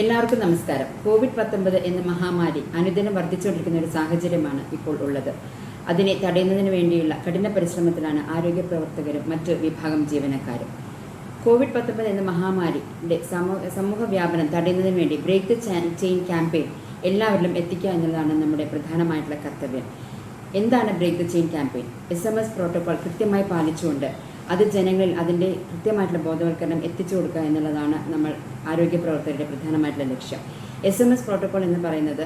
എല്ലാവർക്കും നമസ്കാരം. കോവിഡ് പത്തൊമ്പത് എന്ന മഹാമാരി അനുദിനം വർദ്ധിച്ചുകൊണ്ടിരിക്കുന്ന ഒരു സാഹചര്യമാണ് ഇപ്പോൾ ഉള്ളത്. അതിനെ തടയുന്നതിന് വേണ്ടിയുള്ള കഠിന പരിശ്രമത്തിലാണ് ആരോഗ്യ പ്രവർത്തകരും മറ്റ് വിഭാഗം ജീവനക്കാരും. കോവിഡ് പത്തൊമ്പത് എന്ന മഹാമാരിയുടെ സമൂഹ വ്യാപനം തടയുന്നതിന് വേണ്ടി ബ്രേക്ക് ദ ചെയിൻ ക്യാമ്പയിൻ എല്ലാവരിലും എത്തിക്കുക എന്നുള്ളതാണ് നമ്മുടെ പ്രധാനമായിട്ടുള്ള കർത്തവ്യം. എന്താണ് break the chain campaign? S M S protocol കൃത്യമായി പാലിച്ചുകൊണ്ട് അത് ജനങ്ങളിൽ അതിന്റെ കൃത്യമായിട്ടുള്ള ബോധവൽക്കരണം എത്തിച്ചു കൊടുക്കുക എന്നുള്ളതാണ് നമ്മൾ ആരോഗ്യ പ്രവർത്തകരുടെ പ്രധാനമായിട്ടുള്ള ലക്ഷ്യം. എസ് എം എസ് പ്രോട്ടോകോൾ എന്ന് പറയുന്നത്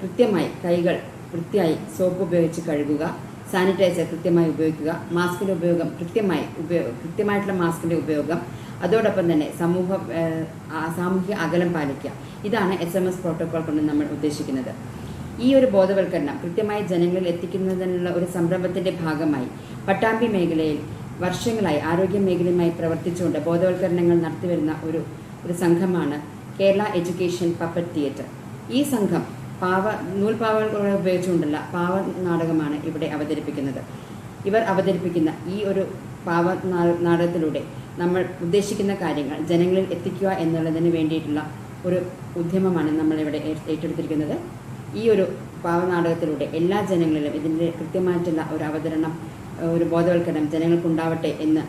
കൃത്യമായി കൈകൾ വൃത്തിയായി സോപ്പ് ഉപയോഗിച്ച് കഴുകുക സാനിറ്റൈസർ കൃത്യമായി ഉപയോഗിക്കുക മാസ്കിന്റെ ഉപയോഗം കൃത്യമായി ഉപയോഗ കൃത്യമായിട്ടുള്ള മാസ്കിന്റെ ഉപയോഗം അതോടൊപ്പം തന്നെ സമൂഹ സാമൂഹ്യ അകലം പാലിക്കുക. ഇതാണ് എസ് എം എസ് പ്രോട്ടോകോൾ കൊണ്ട് നമ്മൾ ഉദ്ദേശിക്കുന്നത്. ഈ ഒരു ബോധവൽക്കരണം കൃത്യമായി ജനങ്ങളിൽ എത്തിക്കുന്നതിനുള്ള ഒരു സംരംഭത്തിന്റെ ഭാഗമായി പട്ടാമ്പി മേഖലയിൽ വർഷങ്ങളായി ആരോഗ്യ മേഖലയുമായി പ്രവർത്തിച്ചുകൊണ്ട് ബോധവൽക്കരണങ്ങൾ നടത്തിവരുന്ന ഒരു ഒരു സംഘമാണ് കേരള എഡ്യൂക്കേഷൻ പപ്പറ്റ് തിയേറ്റർ. ഈ സംഘം പാവ നൂൽപാവകളെ ഉപയോഗിച്ചുകൊണ്ടുള്ള പാവ നാടകമാണ് ഇവിടെ അവതരിപ്പിക്കുന്നത്. ഇവർ അവതരിപ്പിക്കുന്ന ഈ ഒരു പാവ നാടകത്തിലൂടെ നമ്മൾ ഉദ്ദേശിക്കുന്ന കാര്യങ്ങൾ ജനങ്ങളിൽ എത്തിക്കുക എന്നുള്ളതിന് വേണ്ടിയിട്ടുള്ള ഒരു ഉദ്യമമാണ് നമ്മളിവിടെ ഏറ്റെടുത്തിരിക്കുന്നത്. ഈ ഒരു പാവനാടകത്തിലൂടെ എല്ലാ ജനങ്ങളിലും ഇതിന്റെ കൃത്യമായിട്ടുള്ള ഒരു അവതരണം ഒരു ബോധവൽക്കരണം ജനങ്ങൾക്കുണ്ടാവട്ടെ എന്ന്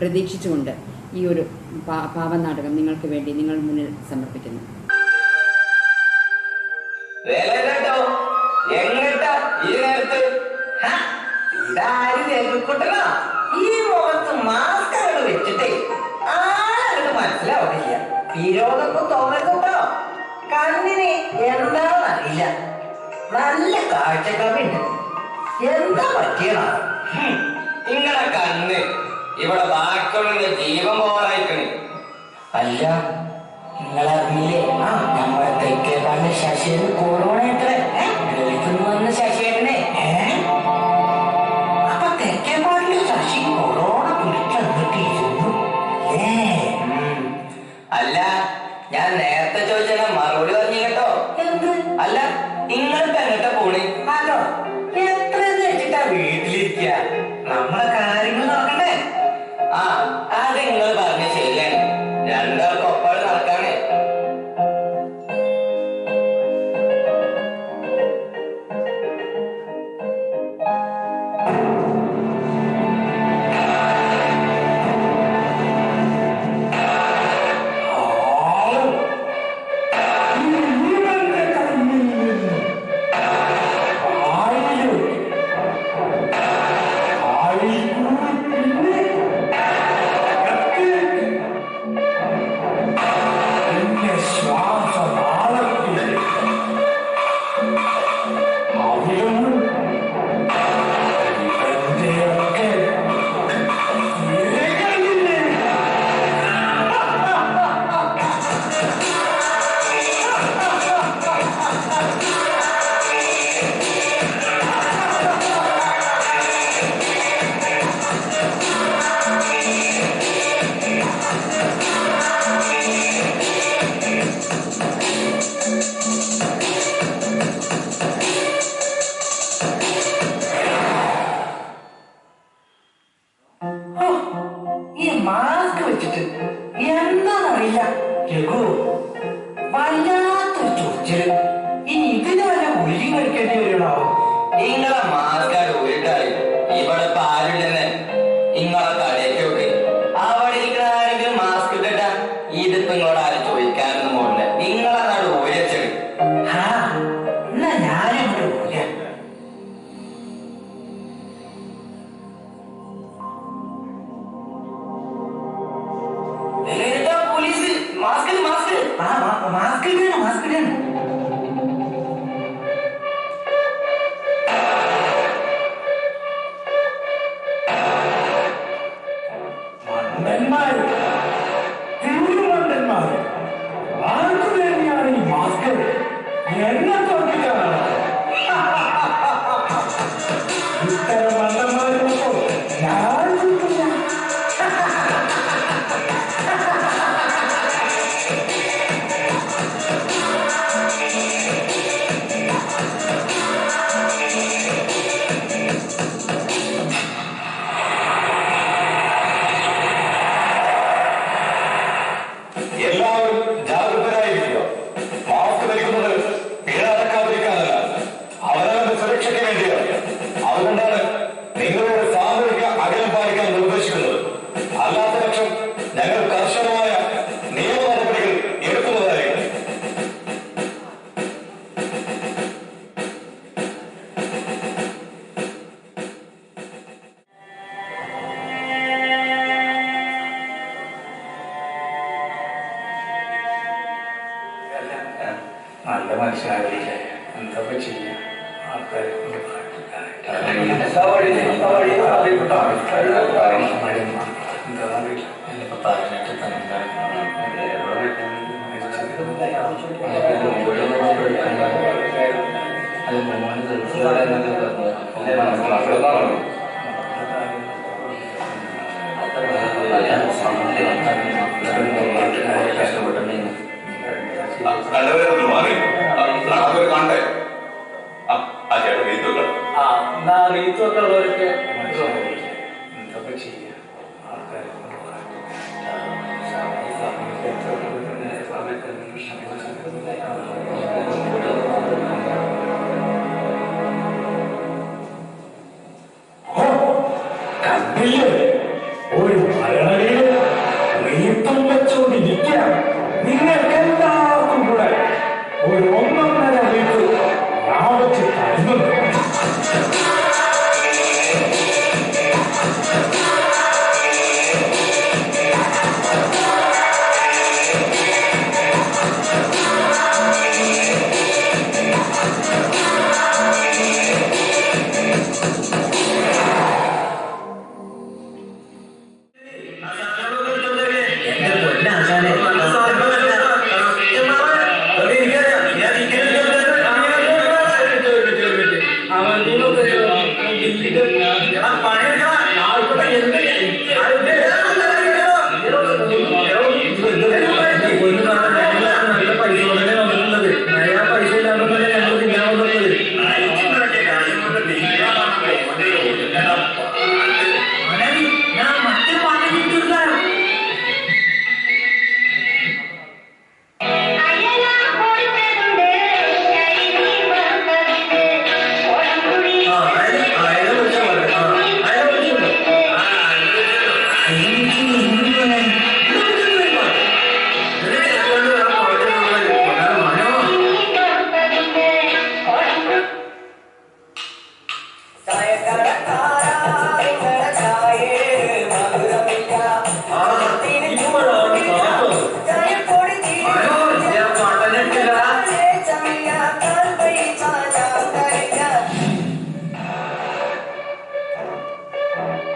പ്രതീക്ഷിച്ചുകൊണ്ട് ഈ ഒരു പാവനാടകം നിങ്ങൾക്ക് വേണ്ടി നിങ്ങൾ മുന്നിൽ സമർപ്പിക്കുന്നു. ഈ നല്ല എന്താ പറ്റിയതാ നിങ്ങളെ കണ്ണ്. ഇവിടെ ബാക്കിയുള്ള ജീവൻ പോകാനായിക്കണേ അല്ല നിങ്ങളറിയില്ലേ ആ നമ്മളെ തെക്കേപ്പാടിന്റെ ശശിയുടെ കൊറോണ എത്ര ഗൾഫിൽ വന്ന ശശിയേട്ടനെ. അപ്പൊ തെക്കേപ്പാടിലെ ശശി കൊറോണ പിടിച്ചെന്നിട്ടിരുന്നു അല്ല ഞാൻ നേരത്തെ ചോദിച്ചാൽ മറുപടി പറഞ്ഞു കേട്ടോ. അല്ല നിങ്ങൾക്ക് എങ്ങോട്ടാ പോണേ? വീട്ടിലിരിക്കുക നമ്മളെ കാര്യങ്ങൾ നടക്കണ്ടേ ആ അത് നിങ്ങൾ പറഞ്ഞ ശരിയാണ് രണ്ടാൾക്കും നിങ്ങളെ ആ ചേട്ടൻ എഴുത്തുകൾ ആ എന്നാ റീത്തൊക്കെ ഉള്ളവർക്ക്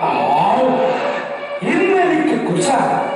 아우 옛날 이렇게 고사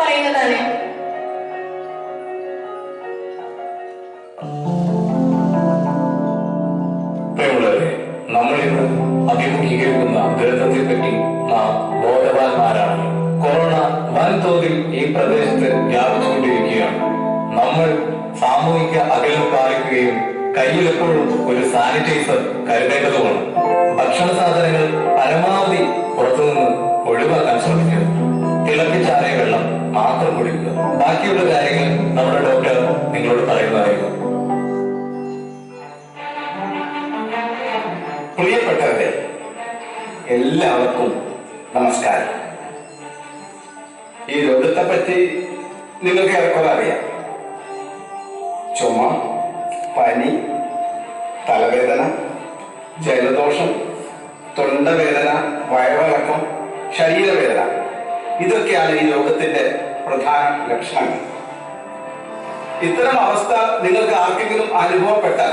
പറയുന്നതാണ്. ഇന്ന് അഭിമുഖീകരിക്കുന്ന ദുരന്തത്തെ പറ്റി നാം ബോധവാന്മാരാണ്. കൊറോണ വൻതോതിൽ ഈ പ്രദേശത്ത് വ്യാപിച്ചുകൊണ്ടിരിക്കുകയാണ്. നമ്മൾ സാമൂഹിക അകലം പാലിക്കുകയും കയ്യിൽ ഒരു സാനിറ്റൈസർ കരുതേണ്ടതുമാണ്. ഭക്ഷണ സാധനങ്ങൾ പരമാവധി പുറത്തുനിന്ന് ഒഴിവാക്കാൻ ബാക്കിയുള്ള കാര്യങ്ങൾ നമ്മുടെ ഡോക്ടർ നിങ്ങളോട് പറയുന്നതായിരിക്കും പ്രിയപ്പെട്ടവരെ എല്ലാവർക്കും നമസ്കാരം. ഈ രോഗത്തെ പറ്റി നിങ്ങൾക്ക് ഏറെക്കുറെ അറിയാം. ചുമ പനി തലവേദന ജലദോഷം തൊണ്ടവേദന വയറിളക്കം ശരീരവേദന ഇതൊക്കെയാണ് ഈ രോഗത്തിന്റെ പ്രധാന ലക്ഷണങ്ങൾ ഇത്തരം അവസ്ഥ നിങ്ങൾക്ക് ആർക്കെങ്കിലും അനുഭവപ്പെട്ടാൽ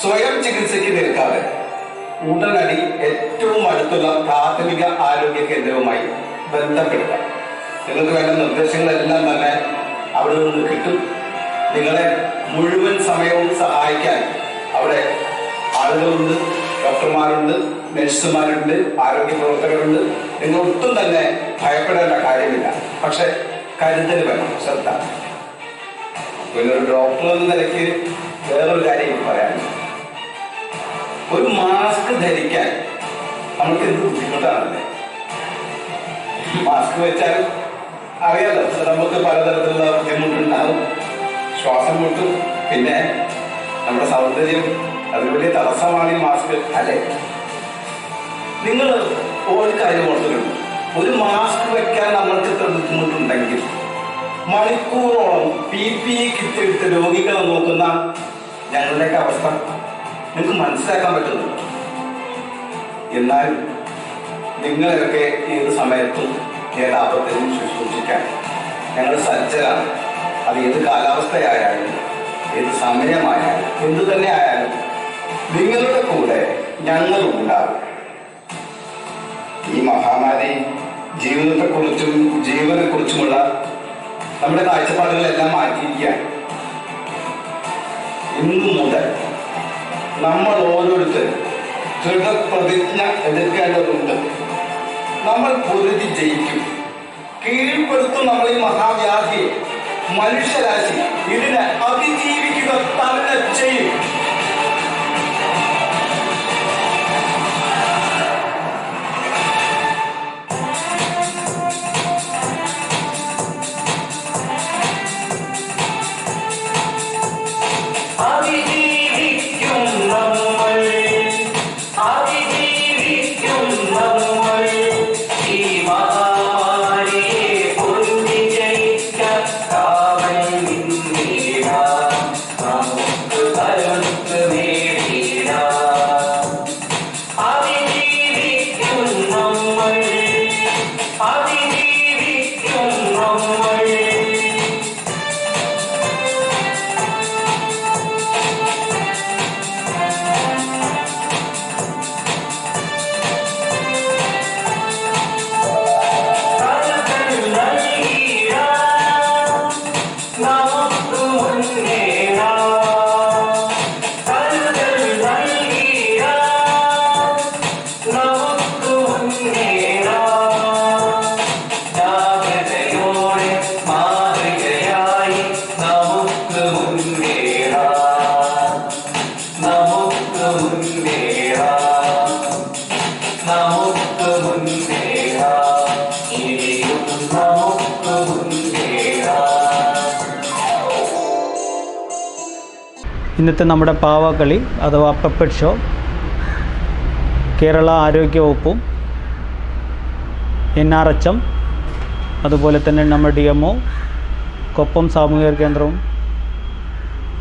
സ്വയം ചികിത്സയ്ക്ക് നിൽക്കാതെ ഉടനടി ഏറ്റവും അടുത്തുള്ള പ്രാഥമിക ആരോഗ്യ കേന്ദ്രവുമായി ബന്ധപ്പെടുക. നിങ്ങൾക്ക് വേണ്ട നിർദ്ദേശങ്ങളെല്ലാം തന്നെ അവിടെ നിന്ന് കിട്ടും. നിങ്ങളെ മുഴുവൻ സമയവും സഹായിക്കാൻ അവിടെ ആളുകളുണ്ട് ഡോക്ടർമാരുണ്ട്. നഴ്സുമാരുണ്ട് ആരോഗ്യ പ്രവർത്തകരുണ്ട് നിങ്ങൾ ഒട്ടും തന്നെ ഭയപ്പെടേണ്ട കാര്യമില്ല. പക്ഷെ കരുതൽ വേണം ശ്രദ്ധ. പിന്നെ ഒരു ഡോക്ടർ എന്ന നിലയ്ക്ക് വേറൊരു കാര്യം പറയാനുണ്ട് ഒരു മാസ്ക് ധരിക്കാൻ നമുക്ക് എന്ത് ബുദ്ധിമുട്ടാണല്ലേ? മാസ്ക് വെച്ചാൽ അറിയാലോ നമുക്ക് പലതരത്തിലുള്ള ബുദ്ധിമുട്ടുണ്ടാകും ശ്വാസം മുട്ടും പിന്നെ നമ്മുടെ സൗന്ദര്യം അത് വലിയ തടസ്സമാണ് ഈ മാസ്ക് അല്ലേ? നിങ്ങൾ ഒരു കാര്യം ഓർത്തിട്ടുണ്ട് ഒരു മാസ്ക് വെക്കാൻ നമ്മൾക്ക് ഇത്ര ബുദ്ധിമുട്ടുണ്ടെങ്കിൽ മണിക്കൂറോളം പി പി ഇ കിറ്റ് എടുത്ത് രോഗികളെ നോക്കുന്ന ഞങ്ങളുടെയൊക്കെ അവസ്ഥ. നിങ്ങൾക്ക് മനസ്സിലാക്കാൻ പറ്റുന്നു എന്നാൽ നിങ്ങളെയൊക്കെ ഏത് സമയത്തും ഏതാപത്തിനും ശുശ്രൂഷിക്കാൻ ഞങ്ങൾ സജ്ജരാണ്. അത് ഏത് കാലാവസ്ഥയായാലും ഏത് സമയമായാലും എന്തു തന്നെ ആയാലും നിങ്ങളുടെ കൂടെ ഞങ്ങളുണ്ടാകും. ഈ മഹാമാരി ജീവിതത്തെക്കുറിച്ചും ജീവനെക്കുറിച്ചുമുള്ള നമ്മുടെ കാഴ്ചപ്പാടുകളെല്ലാം മാറ്റിയിരിക്കുകയാണ്. ഇന്നു മുതൽ നമ്മൾ ഓരോരുത്തരും ദൃഢപ്രതിജ്ഞ എടുക്കേണ്ടതുണ്ട്. നമ്മൾ പൊരുതി ജയിക്കും. കീഴ്പ്പെടുത്തും നമ്മൾ ഈ മഹാവ്യാധിയെ. മനുഷ്യരാശി ഇതിനെ അതിജീവിക്കുക തന്നെ ചെയ്യും ഇന്നത്തെ നമ്മുടെ പാവകളി അഥവാ പെപ്പറ്റ് ഷോ കേരള ആരോഗ്യവകുപ്പും എൻ ആർ എച്ച് എം അതുപോലെ തന്നെ നമ്മുടെ ഡി എം ഒ കൊപ്പം സാമൂഹിക കേന്ദ്രവും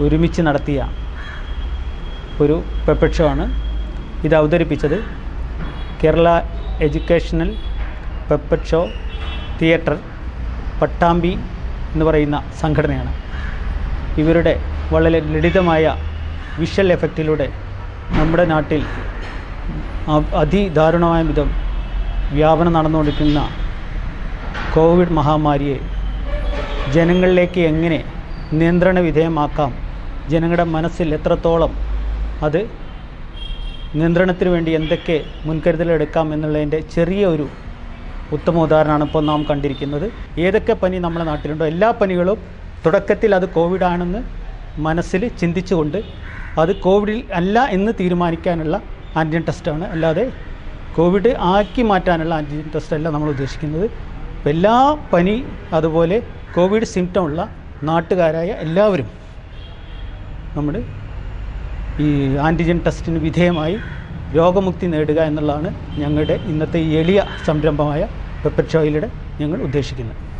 ഒരുമിച്ച് നടത്തിയ ഒരു പെപ്പറ്റ് ഷോ ആണ് ഇത് അവതരിപ്പിച്ചത് Kerala educational puppet show theatre Pattambi എന്ന് പറയുന്ന സംഘടനയാണ്. ഇവരുടെ വളരെ ലളിതമായ വിഷ്വൽ എഫക്റ്റിലൂടെ നമ്മുടെ നാട്ടിൽ അതിദാരുണമായ വിധം വ്യാപനം നടന്നുകൊണ്ടിരിക്കുന്ന കോവിഡ് മഹാമാരിയെ ജനങ്ങളിലേക്ക് എങ്ങനെ നിയന്ത്രണ വിധേയമാക്കാം? ജനങ്ങളുടെ മനസ്സിൽ എത്രത്തോളം അത് നിയന്ത്രണത്തിന് വേണ്ടി എന്തൊക്കെ മുൻകരുതലെടുക്കാം എന്നുള്ളതിന്റെ ചെറിയ ഒരു ഉത്തമ ഉദാഹരണമാണ് ഇപ്പോൾ നാം കണ്ടിരിക്കുന്നത്. ഏതൊക്കെ പനി നമ്മുടെ നാട്ടിലുണ്ടോ? എല്ലാ പനികളും തുടക്കത്തിൽ അത് കോവിഡ് ആണെന്ന് മനസ്സിൽ ചിന്തിച്ചുകൊണ്ട് അത് കോവിഡിൽ അല്ല എന്ന് തീരുമാനിക്കാനുള്ള ആന്റിജൻ ടെസ്റ്റാണ്. അല്ലാതെ കോവിഡ് ആക്കി മാറ്റാനുള്ള ആന്റിജൻ ടെസ്റ്റ് അല്ല നമ്മൾ ഉദ്ദേശിക്കുന്നത്. എല്ലാ പനി അതുപോലെ കോവിഡ് സിംറ്റം ഉള്ള നാട്ടുകാരായ എല്ലാവരും നമ്മൾ ഈ ആന്റിജൻ ടെസ്റ്റിന് വിധേയമായി രോഗമുക്തി നേടുക എന്നുള്ളതാണ് ഞങ്ങളുടെ ഇന്നത്തെ ഈ എളിയ സംരംഭമായ പെപ്പർ ഷോയിലൂടെ ഞങ്ങൾ ഉദ്ദേശിക്കുന്നത്.